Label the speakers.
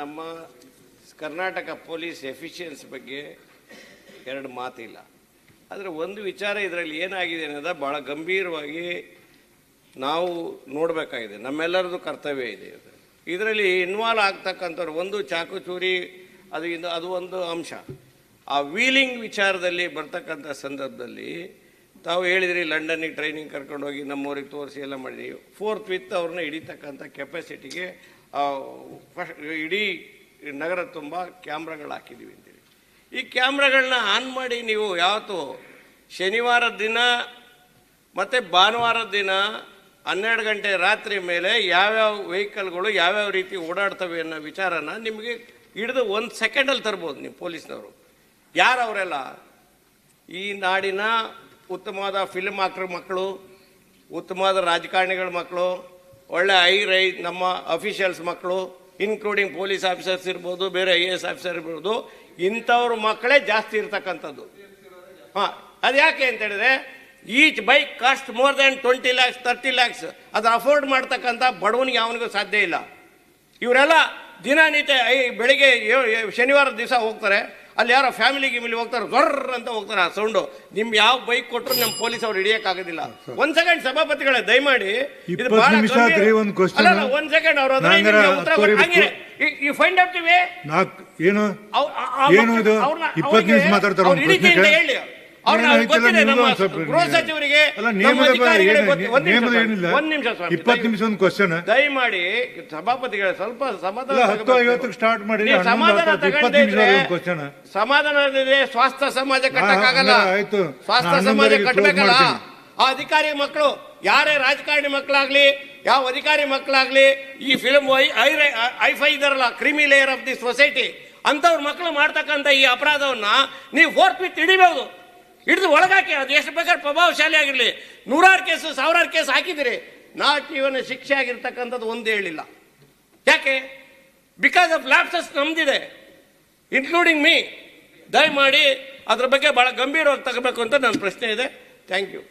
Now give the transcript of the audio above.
Speaker 1: ನಮ್ಮ Karnataka police efficiency ಬಗ್ಗೆ ಎರಡು ಮಾತಿಲ್ಲ. ಆದರೆ ಒಂದು ವಿಚಾರ ಇದರಲ್ಲಿ ಏನಾಗಿದೆ ಅನ್ನೋದ ಭಾಳ ಗಂಭೀರವಾಗಿ ನಾವು ನೋಡಬೇಕಾಗಿದೆ. ನಮ್ಮೆಲ್ಲರದ್ದು ಕರ್ತವ್ಯ ಇದೆ ಇದು. ಇದರಲ್ಲಿ ಇನ್ವಾಲ್ವ್ ಆಗ್ತಕ್ಕಂಥವ್ರು ಒಂದು ಚಾಕು ಚೂರಿ, ಅದು ಅದು ಒಂದು ಅಂಶ. ಆ ವೀಲಿಂಗ್ ವಿಚಾರದಲ್ಲಿ ಬರ್ತಕ್ಕಂಥ ಸಂದರ್ಭದಲ್ಲಿ ತಾವು ಹೇಳಿದ್ರಿ ಲಂಡನ್ನಿಗೆ ಟ್ರೈನಿಂಗ್ ಕರ್ಕೊಂಡು ಹೋಗಿ ನಮ್ಮೂರಿಗೆ ತೋರಿಸಿ ಎಲ್ಲ ಮಾಡಿದ್ದೀವಿ ಫೋರ್ತ್ ವಿತ್ ಅವ್ರನ್ನ ಹಿಡಿತಕ್ಕಂಥ ಕೆಪಾಸಿಟಿಗೆ ಫಸ್ಟ್ ಇಡೀ ನಗರ ತುಂಬ ಕ್ಯಾಮ್ರಾಗಳು ಹಾಕಿದ್ದೀವಿ ಅಂತೇಳಿ. ಈ ಕ್ಯಾಮ್ರಾಗಳನ್ನ ಆನ್ ಮಾಡಿ ನೀವು ಯಾವತ್ತು ಶನಿವಾರದ ದಿನ ಮತ್ತು ಭಾನುವಾರದ ದಿನ ಹನ್ನೆರಡು ಗಂಟೆ ರಾತ್ರಿ ಮೇಲೆ ಯಾವ್ಯಾವ ವೆಹಿಕಲ್ಗಳು ಯಾವ್ಯಾವ ರೀತಿ ಓಡಾಡ್ತವೆ ಅನ್ನೋ ವಿಚಾರನ ನಿಮಗೆ ಹಿಡಿದು ಒಂದು ಸೆಕೆಂಡಲ್ಲಿ ತರ್ಬೋದು ನೀವು ಪೊಲೀಸ್ನವರು. ಯಾರು ಅವರೆಲ್ಲ ಈ ನಾಡಿನ ಉತ್ತಮವಾದ ಫಿಲ್ಮ್ ಆಕ್ಟರ್ ಮಕ್ಕಳು, ಉತ್ತಮವಾದ ರಾಜಕಾರಣಿಗಳ ಮಕ್ಕಳು, ಒಳ್ಳೆ ಐ ರೈ ನಮ್ಮ ಅಫಿಷಿಯಲ್ಸ್ ಮಕ್ಕಳು ಇನ್ಕ್ಲೂಡಿಂಗ್ ಪೊಲೀಸ್ ಆಫೀಸರ್ಸ್ ಇರ್ಬೋದು, ಬೇರೆ ಐ ಎ ಎಸ್ ಆಫೀಸರ್ ಇರ್ಬೋದು, ಇಂಥವ್ರ ಮಕ್ಕಳೇ ಜಾಸ್ತಿ ಇರ್ತಕ್ಕಂಥದ್ದು. ಹಾಂ, ಅದು ಯಾಕೆ ಅಂತ ಹೇಳಿದ್ರೆ each bike cost more than twenty lakhs thirty lakhs ಅದು ಅಫೋರ್ಡ್ ಮಾಡ್ತಕ್ಕಂಥ ಬಡವನಿಗೆ ಅವನಿಗೂ ಸಾಧ್ಯ ಇಲ್ಲ. ಇವರೆಲ್ಲ ದಿನನಿತ್ಯ ಬೆಳಿಗ್ಗೆ ಶನಿವಾರದ ದಿವಸ ಹೋಗ್ತಾರೆ ಅಲ್ಲಿ ಯಾರೋ ಫ್ಯಾಮಿಲಿ ಗಿಮಿಲಿ ಹೋಗ್ತಾರೆ ಗೊರ್ರ ಅಂತ ಹೋಗ್ತಾರೆ ಆ ಸೌಂಡು ನಿಮ್ಗೆ ಯಾವ ಬೈಕ್ ಕೊಟ್ಟರು ನಮ್ಮ ಪೊಲೀಸ್ ಅವ್ರು ಹಿಡಿಯೋಕ್ಕಾಗೋದಿಲ್ಲ ಒಂದ್ ಸೆಕೆಂಡ್ ಸಭಾಪತಿಗಳೇ ದಯಮಾಡಿ ಇದು
Speaker 2: ಇಪ್ಪತ್ತು
Speaker 1: ಬಹಳ
Speaker 2: ನಿಮಿಷ
Speaker 1: ಗಂಭೀರ-
Speaker 2: ಆತ್ರಿ, ಒಂದ್ question.
Speaker 1: ಅಲ್ಲ, ಅಲ್ಲ, ಒಂದ್ ಸೆಕೆಂಡ್ ಅವ್ರು ಹತ್ರ
Speaker 2: ಈ
Speaker 1: ನಿಮ್ಗೆ ಉತ್ತರ ಹಂಗೆ ಯು ಫೈಂಡ್ ಔಟ್ ವೇ
Speaker 2: ನಾಲ್ಕು ಏನು? ಏನು ಇದು? ಇಪ್ಪತ್ತು ನಿಮಿಷ ಮಾತಾಡ್ತಾರೆ
Speaker 1: ಅವ್ರು
Speaker 2: ಒಂದು ಪ್ರಶ್ನೆ ಕೇಳಿ.
Speaker 1: ಹೇಳಿ.
Speaker 2: ಇಪ್ಪತ್ತು ನಿಮಿಷ ಒಂದು ಕ್ವಶನ್
Speaker 1: ದಯಮಾಡಿ ಸಭಾಪತಿಗಳ ಸ್ವಲ್ಪ ಸಮಾಧಾನ
Speaker 2: ಹತ್ತು. ಐವತ್ತಕ್ಕೆ ಸ್ಟಾರ್ಟ್ ಮಾಡಿ
Speaker 1: ಸಮಾಧಾನ
Speaker 2: ಇಪ್ಪತ್ತು ನಿಮಿಷ ಕ್ವಶನ್
Speaker 1: ಸಮಾಧಾನದಿದೆ ಸ್ವಾಸ್ಥ್ಯ ಸಮಾಜ ಕಟ್ಟಕ್ಕಾಗಲ್ಲ.
Speaker 2: ಆಯ್ತು.
Speaker 1: ಸ್ವಾಸ್ಥ್ಯ ಸಮಾಜ ಕಟ್ಟಬೇಕಲ್ಲ. ಆ ಅಧಿಕಾರಿ ಮಕ್ಕಳು ಯಾರೇ ರಾಜಕಾರಣಿ ಮಕ್ಕಳಾಗ್ಲಿ ಯಾವ ಅಧಿಕಾರಿ ಮಕ್ಕಳಾಗ್ಲಿ ಈ ಫಿಲ್ಮ್ ಐಫೈ ಐ ಫೈ ಇದಾರಲ್ಲ ಕ್ರಿಮಿ ಲೇಯರ್ ಆಫ್ ದಿ ಸೊಸೈಟಿ ಅಂಥವ್ರ ಮಕ್ಕಳು ಮಾಡ್ತಕ್ಕಂಥ ಈ ಅಪರಾಧವನ್ನ ನೀವು ಫೋರ್ತ್ ವಿತ್ ಹಿಡಿಬಹುದು ಹಿಡಿದು ಒಳಗಾಕಿ, ಅದು ಎಷ್ಟು ಬೇಕಾದ್ರೆ ಪ್ರಭಾವಶಾಲಿ ಆಗಿರಲಿ. ನೂರಾರು ಕೇಸು, ಸಾವಿರಾರು ಕೇಸ್ ಹಾಕಿದಿರಿ ನಾಟ್ ಇವನ್ ಶಿಕ್ಷೆ ಆಗಿರ್ತಕ್ಕಂಥದ್ದು ಒಂದು ಹೇಳಿಲ್ಲ. ಯಾಕೆ? ಬಿಕಾಸ್ ಆಫ್ ಲ್ಯಾಪ್ಸಸ್ ನಮ್ದಿದೆ. ಇನ್ಕ್ಲೂಡಿಂಗ್ ಮೀ ದಯಮಾಡಿ ಅದ್ರ ಬಗ್ಗೆ ಭಾಳ ಗಂಭೀರವಾಗಿ ತಗೋಬೇಕು ಅಂತ ನನ್ನ ಪ್ರಶ್ನೆ ಇದೆ. Thank you